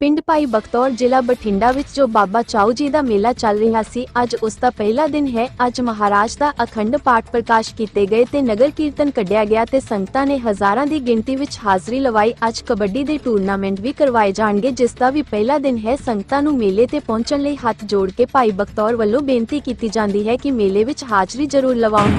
ਪਿੰਡ ਭਾਈ ਬਖਤੌਰ ਜ਼ਿਲ੍ਹਾ ਬਠਿੰਡਾ ਵਿੱਚ ਜੋ ਬਾਬਾ ਚਾਊ ਜੀ ਦਾ ਮੇਲਾ ਚੱਲ ਰਿਹਾ ਸੀ, ਅੱਜ ਉਸ ਦਾ ਪਹਿਲਾ ਦਿਨ ਹੈ। ਅੱਜ ਮਹਾਰਾਜ ਦਾ ਅਖੰਡ ਪਾਠ ਪ੍ਰਕਾਸ਼ ਕੀਤੇ ਗਏ ਤੇ ਨਗਰ ਕੀਰਤਨ ਕੱਢਿਆ ਗਿਆ ਤੇ ਸੰਗਤਾਂ ਨੇ ਹਜ਼ਾਰਾਂ ਦੀ ਗਿਣਤੀ ਵਿੱਚ ਹਾਜ਼ਰੀ ਲਵਾਈ। ਅੱਜ ਕਬੱਡੀ ਦੇ ਟੂਰਨਾਮੈਂਟ ਵੀ ਕਰਵਾਏ ਜਾਣਗੇ, ਜਿਸ ਦਾ ਵੀ ਪਹਿਲਾ ਦਿਨ ਹੈ। ਸੰਗਤਾਂ ਨੂੰ ਮੇਲੇ ਤੇ ਪਹੁੰਚਣ ਲਈ ਹੱਥ ਜੋੜ ਕੇ ਭਾਈ ਬਖਤੌਰ ਵੱਲੋਂ ਬੇਨਤੀ ਕੀਤੀ ਜਾਂਦੀ ਹੈ ਕਿ ਮੇਲੇ ਵਿੱਚ ਹਾਜ਼ਰੀ ਜ਼ਰੂਰ ਲਵਾਉਣ।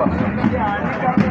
我们就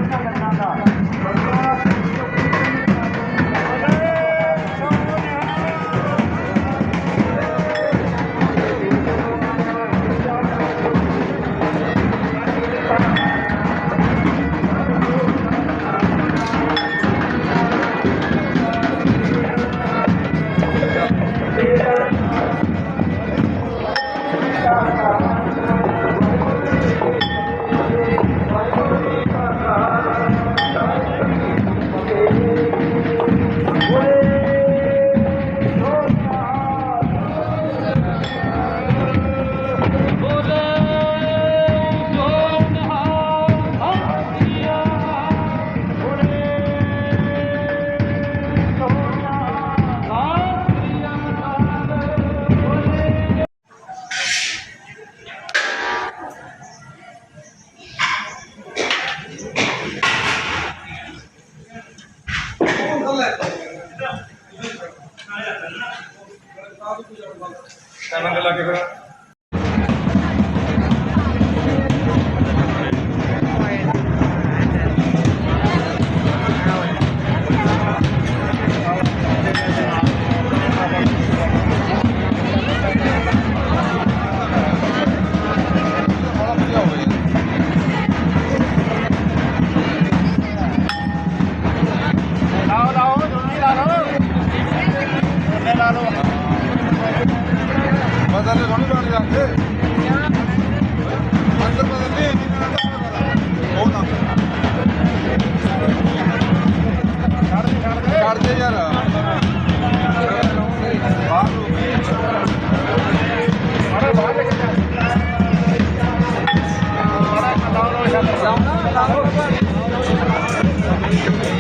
Thank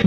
you.